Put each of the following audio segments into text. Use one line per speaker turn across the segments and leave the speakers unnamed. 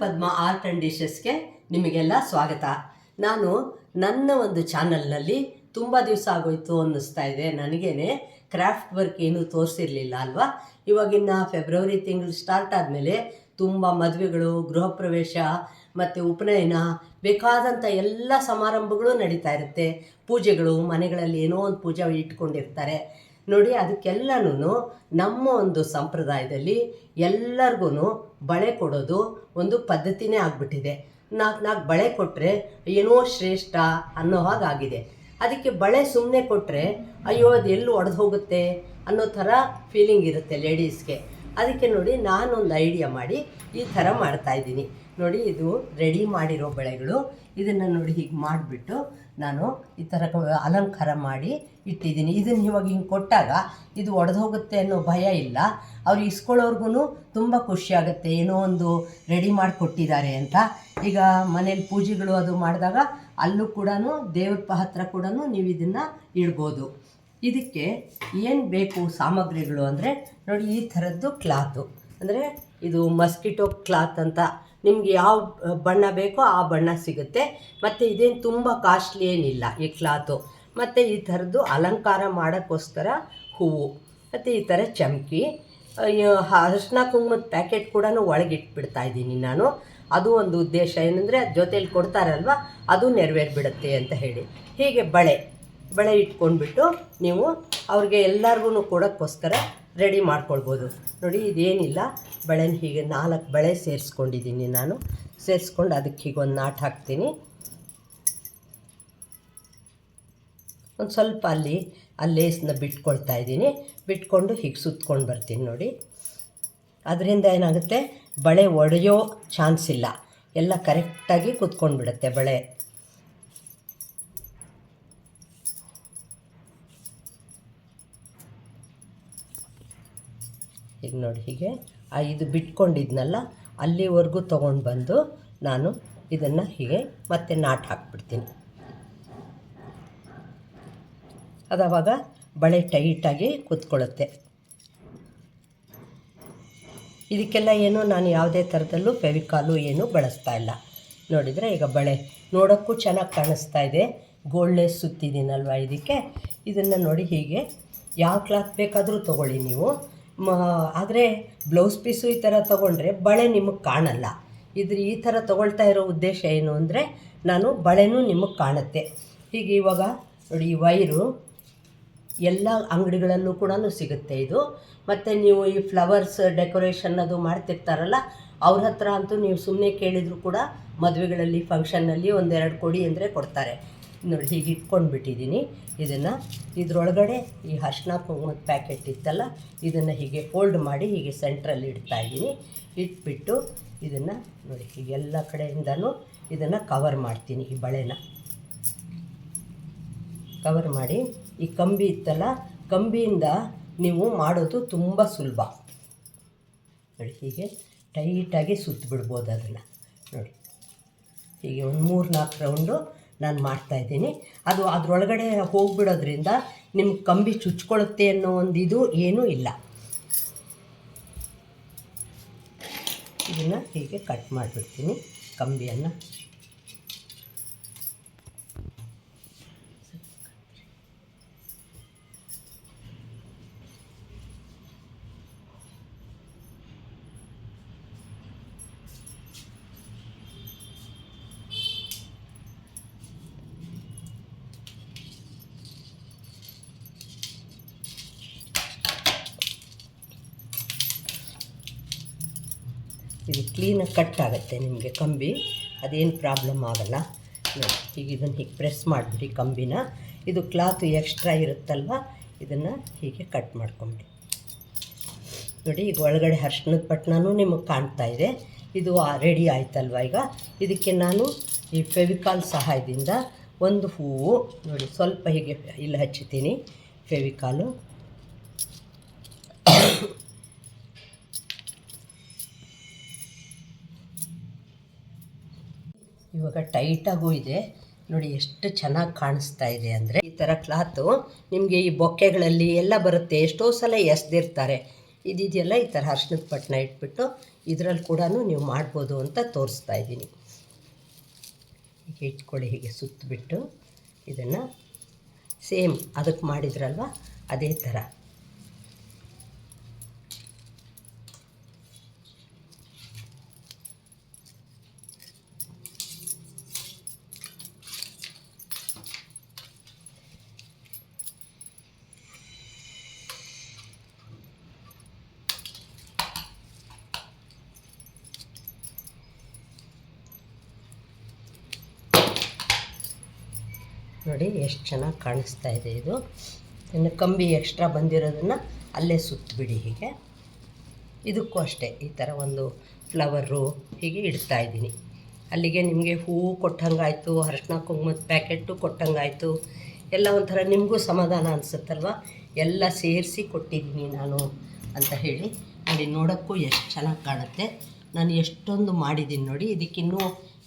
Padma art and ಡಿಶಸ್ಗೆ ನಿಮಗೆಲ್ಲ ಸ್ವಾಗತ. ನಾನು ನನ್ನ ಒಂದು ಚಾನಲ್ನಲ್ಲಿ ತುಂಬ ದಿವಸ ಆಗೋಯ್ತು ಅನ್ನಿಸ್ತಾ ಇದೆ. ನನಗೇನೆ ಕ್ರಾಫ್ಟ್ ವರ್ಕ್ ಏನೂ ತೋರಿಸಿರಲಿಲ್ಲ ಅಲ್ವಾ? ಇವಾಗಿನ್ನ ಫೆಬ್ರವರಿ ತಿಂಗಳು ಸ್ಟಾರ್ಟ್ ಆದಮೇಲೆ ತುಂಬ ಮದುವೆಗಳು, ಗೃಹ ಪ್ರವೇಶ ಮತ್ತು ಉಪನಯನ ಬೇಕಾದಂಥ ಎಲ್ಲ ಸಮಾರಂಭಗಳು ನಡೀತಾ ಇರುತ್ತೆ. ಪೂಜೆಗಳು, ಮನೆಗಳಲ್ಲಿ ಏನೋ ಒಂದು ಪೂಜೆ ಇಟ್ಕೊಂಡಿರ್ತಾರೆ. ನೋಡಿ ಅದಕ್ಕೆಲ್ಲನೂ ನಮ್ಮ ಒಂದು ಸಂಪ್ರದಾಯದಲ್ಲಿ ಎಲ್ಲರಿಗೂ ಬಳೆ ಕೊಡೋದು ಒಂದು ಪದ್ಧತಿನೇ ಆಗಿಬಿಟ್ಟಿದೆ. ನಾಲ್ಕು ನಾಲ್ಕು ಬಳೆ ಕೊಟ್ಟರೆ ಏನೋ ಶ್ರೇಷ್ಠ ಅನ್ನೋ ಹಾಗಾಗಿದೆ. ಅದಕ್ಕೆ ಬಳೆ ಸುಮ್ಮನೆ ಕೊಟ್ಟರೆ ಅಯ್ಯೋ, ಅದು ಎಲ್ಲಿ ಒಡೆದು ಹೋಗುತ್ತೆ ಅನ್ನೋ ಥರ ಫೀಲಿಂಗ್ ಇರುತ್ತೆ ಲೇಡೀಸ್ಗೆ ಅದಕ್ಕೆ ನೋಡಿ ನಾನೊಂದು ಐಡಿಯಾ ಮಾಡಿ ಈ ಥರ ಮಾಡ್ತಾಯಿದ್ದೀನಿ ನೋಡಿ ಇದು ರೆಡಿ ಮಾಡಿರೋ ಬೆಳೆಗಳು. ಇದನ್ನು ನೋಡಿ ಹೀಗೆ ಮಾಡಿಬಿಟ್ಟು ನಾನು ಈ ಥರ ಅಲಂಕಾರ ಮಾಡಿ ಇಟ್ಟಿದ್ದೀನಿ. ಇದನ್ನು ಇವಾಗ ಹಿಂಗೆ ಕೊಟ್ಟಾಗ ಇದು ಒಡೆದು ಹೋಗುತ್ತೆ ಅನ್ನೋ ಭಯ ಇಲ್ಲ. ಅವ್ರು ಇಸ್ಕೊಳ್ಳೋರ್ಗು ತುಂಬ ಖುಷಿಯಾಗುತ್ತೆ ಏನೋ ಒಂದು ರೆಡಿ ಮಾಡಿ ಕೊಟ್ಟಿದ್ದಾರೆ ಅಂತ. ಈಗ ಮನೇಲಿ ಪೂಜೆಗಳು ಅದು ಮಾಡಿದಾಗ ಅಲ್ಲೂ ಕೂಡ ದೇವ್ರ ಹತ್ರ ಕೂಡ ನೀವು ಇದನ್ನು ಇಡ್ಬೋದು. ಇದಕ್ಕೆ ಏನು ಬೇಕು ಸಾಮಗ್ರಿಗಳು ಅಂದರೆ ನೋಡಿ ಈ ಥರದ್ದು ಕ್ಲಾತು ಅಂದರೆ ಇದು ಮಸ್ಕಿಟೋ ಕ್ಲಾತ್ ಅಂತ ನಿಮ್ಗೆ ಯಾವ ಬಣ್ಣ ಬೇಕೋ ಆ ಬಣ್ಣ ಸಿಗುತ್ತೆ. ಮತ್ತು ಇದೇನು ತುಂಬ ಕಾಸ್ಟ್ಲಿ ಏನಿಲ್ಲ ಈ ಕ್ಲಾತು ಮತ್ತು ಈ ಥರದ್ದು ಅಲಂಕಾರ ಮಾಡೋಕ್ಕೋಸ್ಕರ ಹೂವು. ಮತ್ತು ಈ ಥರ ಚಮಕಿ. ಅರಿಶಿನ ಕುಂಕುಮದ ಪ್ಯಾಕೆಟ್ ಕೂಡ ಒಳಗಿಟ್ಬಿಡ್ತಾ ಇದ್ದೀನಿ ನಾನು. ಅದು ಒಂದು ಉದ್ದೇಶ. ಏನಂದರೆ ಜೊತೇಲಿ ಕೊಡ್ತಾರಲ್ವ, ಅದು ನೆರವೇರಿಬಿಡುತ್ತೆ ಅಂತ ಹೇಳಿ. ಹೀಗೆ ಬಳೆ. ಬಳೆ ಇಟ್ಕೊಂಡ್ಬಿಟ್ಟು ನೀವು ಅವ್ರಿಗೆ ಎಲ್ಲರಿಗೂ ಕೊಡೋಕ್ಕೋಸ್ಕರ ರೆಡಿ ಮಾಡ್ಕೊಳ್ಬೋದು. ನೋಡಿ, ಇದೇನಿಲ್ಲ. ಬಳೆನ ಹೀಗೆ ನಾಲ್ಕು ಬಳೆ ಸೇರಿಸ್ಕೊಂಡಿದ್ದೀನಿ ನಾನು. ಸೇರಿಸ್ಕೊಂಡು ಅದಕ್ಕೆ ಹೀಗೆ ಒಂದು ನಾಟ್ ಹಾಕ್ತೀನಿ. ಒಂದು ಸ್ವಲ್ಪ ಅಲ್ಲಿ, ಆ ಲೇಸನ್ನ ಬಿಟ್ಕೊಳ್ತಾ ಇದ್ದೀನಿ. ಬಿಟ್ಕೊಂಡು ಹೀಗೆ ಸುತ್ಕೊಂಡು ಬರ್ತೀನಿ ನೋಡಿ. ಅದರಿಂದ ಏನಾಗುತ್ತೆ? ಬಳೆ ಒಡೆಯೋ ಚಾನ್ಸ್ ಇಲ್ಲ. ಎಲ್ಲ ಕರೆಕ್ಟಾಗಿ ಕುತ್ಕೊಂಡು ಬಿಡುತ್ತೆ ಬಳೆ. ಈಗ ನೋಡಿ ಹೀಗೆ. ಆ ಇದು ಬಿಟ್ಕೊಂಡಿದ್ನಲ್ಲ, ಅಲ್ಲಿವರೆಗೂ ತೊಗೊಂಡು ಬಂದು ನಾನು ಇದನ್ನು ಹೀಗೆ ಮತ್ತೆ ನಾಟ್ ಹಾಕ್ಬಿಡ್ತೀನಿ. ಅದಾವಾಗ ಬಳೆ ಟೈಟಾಗಿ ಕೂತ್ಕೊಳ್ಳುತ್ತೆ. ಇದಕ್ಕೆಲ್ಲ ಏನು ನಾನು ಯಾವುದೇ ಥರದಲ್ಲೂ ಫೆವಿಕಾಲು ಏನು ಬಳಸ್ತಾ ಇಲ್ಲ. ನೋಡಿದರೆ ಈಗ ಬಳೆ ನೋಡೋಕ್ಕೂ ಚೆನ್ನಾಗಿ ಕಾಣಿಸ್ತಾ ಇದೆ. ಗೋಳ್ಳೆ ಸುತ್ತಿದ್ದೀನಲ್ವ ಇದಕ್ಕೆ? ಇದನ್ನು ನೋಡಿ ಹೀಗೆ. ಯಾವ ಕ್ಲಾತ್ ಬೇಕಾದರೂ ತೊಗೊಳ್ಳಿ ನೀವು. ಆದರೆ ಬ್ಲೌಸ್ ಪೀಸು ಈ ಥರ ತೊಗೊಂಡ್ರೆ ಬಳೆ ನಿಮಗೆ ಕಾಣಲ್ಲ. ಇದ್ರ ಈ ಥರ ತೊಗೊಳ್ತಾ ಇರೋ ಉದ್ದೇಶ ಏನು ಅಂದರೆ ನಾನು ಬಳೆನೂ ನಿಮಗೆ ಕಾಣುತ್ತೆ. ಹೀಗೆ ಇವಾಗ ನೋಡಿ ಈ ವೈರು ಎಲ್ಲ ಅಂಗಡಿಗಳಲ್ಲೂ ಕೂಡ ಸಿಗುತ್ತೆ ಇದು. ಮತ್ತು ನೀವು ಈ ಫ್ಲವರ್ಸ್ ಡೆಕೋರೇಷನ್ ಅದು ಮಾಡ್ತಿರ್ತಾರಲ್ಲ, ಅವ್ರ ಹತ್ರ ಅಂತೂ ನೀವು ಸುಮ್ಮನೆ ಕೇಳಿದರೂ ಕೂಡ ಮದುವೆಗಳಲ್ಲಿ ಫಂಕ್ಷನ್ನಲ್ಲಿ ಒಂದೆರಡು ಕೊಡಿ ಅಂದರೆ ಕೊಡ್ತಾರೆ. ನೋಡಿ, ಹೀಗೆ ಇಟ್ಕೊಂಡು ಬಿಟ್ಟಿದ್ದೀನಿ ಇದನ್ನು ಇದರೊಳಗಡೆ ಈ ಅರ್ಶಿನ ಕುಂಕುಮದ ಪ್ಯಾಕೆಟ್ ಇತ್ತಲ್ಲ, ಇದನ್ನು ಹೀಗೆ ಫೋಲ್ಡ್ ಮಾಡಿ ಹೀಗೆ ಸೆಂಟ್ರಲ್ಲಿ ಇಡ್ತಾ ಇದ್ದೀನಿ. ಇಟ್ಬಿಟ್ಟು ಇದನ್ನು ನೋಡಿ ಹೀಗೆ ಎಲ್ಲ ಕಡೆಯಿಂದನೂ ಇದನ್ನು ಕವರ್ ಮಾಡ್ತೀನಿ ಈ ಬಳೆನ. ಕವರ್ ಮಾಡಿ, ಈ ಕಂಬಿ ಇತ್ತಲ್ಲ, ಕಂಬಿಯಿಂದ ನೀವು ಮಾಡೋದು ತುಂಬ ಸುಲಭ. ನೋಡಿ, ಹೀಗೆ ಟೈಟಾಗಿ ಸುತ್ತಿಬಿಡ್ಬೋದು ಅದನ್ನು. ನೋಡಿ, ಹೀಗೆ ಒಂದು ಮೂರು ನಾಲ್ಕು ರೌಂಡು ನಾನು ಮಾಡ್ತಾಯಿದ್ದೀನಿ ಅದು ಅದರೊಳಗಡೆ ಹೋಗಿಬಿಡೋದ್ರಿಂದ ನಿಮ್ಮ ಕಂಬಿ ಚುಚ್ಕೊಳ್ಳುತ್ತೆ ಅನ್ನೋ ಒಂದು ಇದು ಏನೂ ಇಲ್ಲ. ಇದನ್ನು ಹೀಗೆ ಕಟ್ ಮಾಡಿಬಿಡ್ತೀನಿ, ಕಂಬಿಯನ್ನು. ಇದು ಕ್ಲೀನಾಗಿ ಕಟ್ ಆಗುತ್ತೆ ನಿಮಗೆ ಕಂಬಿ. ಅದೇನು ಪ್ರಾಬ್ಲಮ್ ಆಗಲ್ಲ. ಈಗ ಇದನ್ನು ಹೀಗೆ ಪ್ರೆಸ್ ಮಾಡಿಬಿಡಿ ಕಂಬಿನ. ಇದು ಕ್ಲಾತು ಎಕ್ಸ್ಟ್ರಾ ಇರುತ್ತಲ್ವ? ಇದನ್ನು ಹೀಗೆ ಕಟ್ ಮಾಡ್ಕೊಂಬಿಡಿ. ನೋಡಿ, ಈಗ ಒಳಗಡೆ ಅರ್ಶಿನದ ಪಟ್ಟಣನೂ ನಿಮಗೆ ಕಾಣ್ತಾ ಇದೆ. ಇದು ರೆಡಿ ಆಯ್ತಲ್ವ ಈಗ? ಇದಕ್ಕೆ ನಾನು ಈ ಫೆವಿಕಾಲ್ ಸಹಾಯದಿಂದ ಒಂದು ಹೂವು, ನೋಡಿ, ಸ್ವಲ್ಪ ಹೀಗೆ ಇಲ್ಲಿ ಹಚ್ಚುತ್ತೀನಿ ಫೆವಿಕಾಲು. ಇವಾಗ ಟೈಟಾಗೂ ಇದೆ. ನೋಡಿ ಎಷ್ಟು ಚೆನ್ನಾಗಿ ಕಾಣಿಸ್ತಾ ಇದೆ ಅಂದರೆ ಈ ಥರ ಕ್ಲಾತು ನಿಮಗೆ ಈ ಬೊಕ್ಕೆಗಳಲ್ಲಿ ಎಲ್ಲ ಬರುತ್ತೆ. ಎಷ್ಟೋ ಸಲ ಎಸ್ದಿರ್ತಾರೆ. ಇದಿದೆಯಲ್ಲ ಈ ಥರ ಅರ್ಶಿನದ ಪಟ್ಟಣ ಇಟ್ಬಿಟ್ಟು ಇದರಲ್ಲಿ ಕೂಡ ನೀವು ಮಾಡ್ಬೋದು ಅಂತ ತೋರಿಸ್ತಾ ಇದ್ದೀನಿ. ಹೀಗೆ ಇಟ್ಕೊಳ್ಳಿ, ಹೀಗೆ ಸುತ್ತಬಿಟ್ಟು ಇದನ್ನು ಸೇಮ್ ಅದಕ್ಕೆ ಮಾಡಿದ್ರಲ್ವ? ಅದೇ ಥರ ನೋಡಿ ಎಷ್ಟು ಚೆನ್ನಾಗಿ ಕಾಣಿಸ್ತಾ ಇದೆ ಇದು. ಇನ್ನು ಕಂಬಿ ಎಕ್ಸ್ಟ್ರಾ ಬಂದಿರೋದನ್ನು ಅಲ್ಲೇ ಸುತ್ತಬಿಡಿ ಹೀಗೆ. ಇದಕ್ಕೂ ಅಷ್ಟೇ ಈ ಥರ ಒಂದು ಫ್ಲವರು ಹೀಗೆ ಇಡ್ತಾ ಇದ್ದೀನಿ. ಅಲ್ಲಿಗೆ ನಿಮಗೆ ಹೂವು ಕೊಟ್ಟಂಗಾಯಿತು, ಅರಶಿನ ಕುಂಕುಮದ ಪ್ಯಾಕೆಟು ಕೊಟ್ಟಂಗಾಯಿತು. ಎಲ್ಲ ಒಂಥರ ನಿಮಗೂ ಸಮಾಧಾನ ಅನಿಸುತ್ತಲ್ವ? ಎಲ್ಲ ಸೇರಿಸಿ ಕೊಟ್ಟಿದ್ದೀನಿ ನಾನು ಅಂತ ಹೇಳಿ ನೋಡಿ ನೋಡೋಕ್ಕೂ ಎಷ್ಟು ಚೆನ್ನಾಗಿ ಕಾಣುತ್ತೆ. ನಾನು ಎಷ್ಟೊಂದು ಮಾಡಿದ್ದೀನಿ ನೋಡಿ. ಇದಕ್ಕಿನ್ನೂ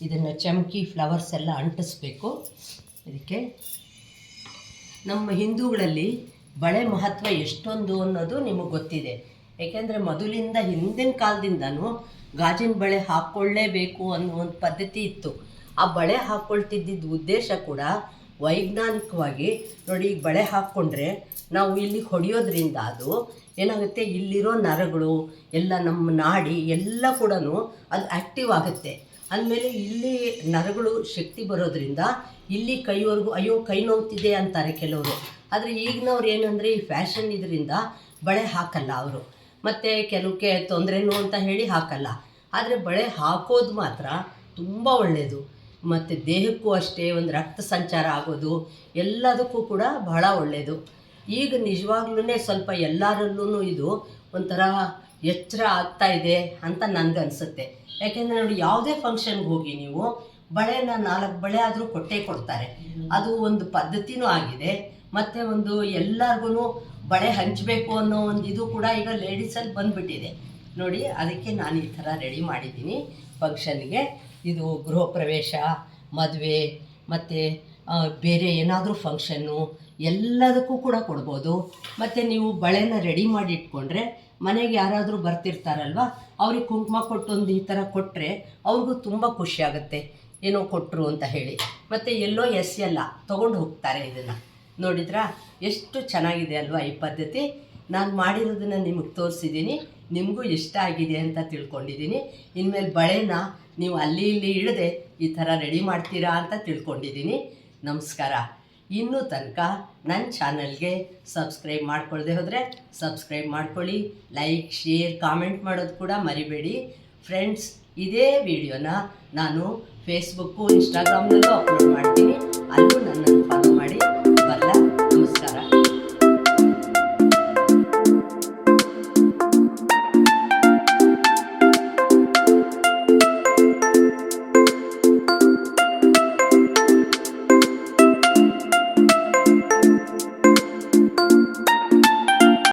ಇದನ್ನು ಚಮಕಿ ಫ್ಲವರ್ಸ್ ಎಲ್ಲ ಅಂಟಿಸ್ಬೇಕು. ಇದಕ್ಕೆ ನಮ್ಮ ಹಿಂದೂಗಳಲ್ಲಿ ಬಳೆ ಮಹತ್ವ ಎಷ್ಟೊಂದು ಅನ್ನೋದು ನಿಮಗೆ ಗೊತ್ತಿದೆ. ಏಕೆಂದರೆ ಮೊದಲಿಂದ ಹಿಂದಿನ ಕಾಲದಿಂದನೂ ಗಾಜಿನ ಬಳೆ ಹಾಕ್ಕೊಳ್ಳೇಬೇಕು ಅನ್ನೋ ಒಂದು ಪದ್ಧತಿ ಇತ್ತು. ಆ ಬಳೆ ಹಾಕ್ಕೊಳ್ತಿದ್ದಿದ್ದ ಉದ್ದೇಶ ಕೂಡ ವೈಜ್ಞಾನಿಕವಾಗಿ ನೋಡಿ ಈಗ ಬಳೆ ಹಾಕ್ಕೊಂಡ್ರೆ ನಾವು ಇಲ್ಲಿ ಹೊಡೆಯೋದ್ರಿಂದ ಅದು ಏನಾಗುತ್ತೆ ಇಲ್ಲಿರೋ ನರಗಳು, ಎಲ್ಲ ನಮ್ಮ ನಾಡಿ ಎಲ್ಲ ಕೂಡ ಅದು ಆ್ಯಕ್ಟಿವ್ ಆಗುತ್ತೆ. ಅಂದಮೇಲೆ ಇಲ್ಲಿ ನರಗಳು ಶಕ್ತಿ ಬರೋದ್ರಿಂದ ಇಲ್ಲಿ ಕೈವರೆಗೂ ಅಯ್ಯೋ ಕೈ ನೋವುತ್ತಿದೆ ಅಂತಾರೆ ಕೆಲವರು. ಆದರೆ ಈಗಿನವ್ರು ಏನಂದರೆ ಈ ಫ್ಯಾಷನ್ ಇದರಿಂದ ಬಳೆ ಹಾಕಲ್ಲ ಅವರು. ಮತ್ತು ಕೆಲವಕ್ಕೆ ತೊಂದರೆನೂ ಅಂತ ಹೇಳಿ ಹಾಕಲ್ಲ. ಆದರೆ ಬಳೆ ಹಾಕೋದು ಮಾತ್ರ ತುಂಬ ಒಳ್ಳೆಯದು ಮತ್ತು ದೇಹಕ್ಕೂ ಅಷ್ಟೇ ಒಂದು ರಕ್ತ ಸಂಚಾರ ಆಗೋದು ಎಲ್ಲದಕ್ಕೂ ಕೂಡ ಬಹಳ ಒಳ್ಳೆಯದು ಈಗ ನಿಜವಾಗ್ಲೂ ಸ್ವಲ್ಪ ಎಲ್ಲರಲ್ಲೂ ಇದು ಒಂಥರ ಎಚ್ಚರ ಆಗ್ತಾ ಇದೆ ಅಂತ ನನಗನ್ಸುತ್ತೆ ಯಾಕೆಂದರೆ ನೋಡಿ, ಯಾವುದೇ ಫಂಕ್ಷನ್ಗೆ ಹೋಗಿ ನೀವು ಬಳೆನ ನಾಲ್ಕು ಬಳೆ ಆದರೂ ಕೊಟ್ಟೇ ಕೊಡ್ತಾರೆ. ಅದು ಒಂದು ಪದ್ಧತಿನೂ ಆಗಿದೆ. ಮತ್ತು ಒಂದು ಎಲ್ಲರಿಗೂ ಬಳೆ ಹಂಚಬೇಕು ಅನ್ನೋ ಒಂದು ಇದು ಕೂಡ ಈಗ ಲೇಡೀಸಲ್ಲಿ ಬಂದುಬಿಟ್ಟಿದೆ. ನೋಡಿ, ಅದಕ್ಕೆ ನಾನು ಈ ಥರ ರೆಡಿ ಮಾಡಿದ್ದೀನಿ ಫಂಕ್ಷನ್ಗೆ ಇದು ಗೃಹ ಪ್ರವೇಶ, ಮದುವೆ, ಮತ್ತು ಬೇರೆ ಏನಾದರೂ ಫಂಕ್ಷನ್ನು ಎಲ್ಲದಕ್ಕೂ ಕೂಡ ಕೊಡ್ಬೋದು. ಮತ್ತು ನೀವು ಬಳೆನ ರೆಡಿ ಮಾಡಿ ಇಟ್ಕೊಂಡ್ರೆ ಮನೆಗೆ ಯಾರಾದರೂ ಬರ್ತಿರ್ತಾರಲ್ವಾ, ಅವ್ರಿಗೆ ಕುಂಕುಮ ಕೊಟ್ಟೊಂದು ಈ ಥರ ಕೊಟ್ಟರೆ ಅವ್ರಿಗೂ ತುಂಬ ಖುಷಿಯಾಗುತ್ತೆ ಏನೋ ಕೊಟ್ಟರು ಅಂತ ಹೇಳಿ. ಮತ್ತು ಎಲ್ಲೋ ಎಸ್ ಎಲ್ಲ ತೊಗೊಂಡು ಹೋಗ್ತಾರೆ ಇದನ್ನು. ನೋಡಿದ್ರಾ? ಎಷ್ಟು ಚೆನ್ನಾಗಿದೆ ಅಲ್ವಾ ಈ ಪದ್ಧತಿ? ನಾನು ಮಾಡಿರೋದನ್ನು ನಿಮಗೆ ತೋರಿಸಿದ್ದೀನಿ ನಿಮಗೂ ಇಷ್ಟ ಆಗಿದೆ ಅಂತ ತಿಳ್ಕೊಂಡಿದ್ದೀನಿ ಇನ್ಮೇಲೆ ಬಳೆನ ನೀವು ಅಲ್ಲಿ ಇಲ್ಲಿ ಇಡದೆ ಈ ಥರ ರೆಡಿ ಮಾಡ್ತೀರಾ ಅಂತ ತಿಳ್ಕೊಂಡಿದ್ದೀನಿ ನಮಸ್ಕಾರ. ಇನ್ನೂ ತನಕ ನನ್ನ ಚಾನಲ್ಗೆ ಸಬ್ಸ್ಕ್ರೈಬ್ ಮಾಡ್ಕೊಳ್ಳದೆ ಹೋದರೆ ಸಬ್ಸ್ಕ್ರೈಬ್ ಮಾಡ್ಕೊಳ್ಳಿ, ಲೈಕ್, ಶೇರ್, ಕಾಮೆಂಟ್ ಮಾಡೋದು ಕೂಡ ಮರಿಬೇಡಿ. ಫ್ರೆಂಡ್ಸ್, ಇದೇ ವಿಡಿಯೋನ ನಾನು ಫೇಸ್ಬುಕ್ಕು ಇನ್ಸ್ಟಾಗ್ರಾಮ್ನಲ್ಲೂ ಅಪ್ಲೋಡ್ ಮಾಡ್ತೀನಿ. ಅಲ್ಲೂ ನನ್ನನ್ನು ಫಾಲೋ ಮಾಡಿ.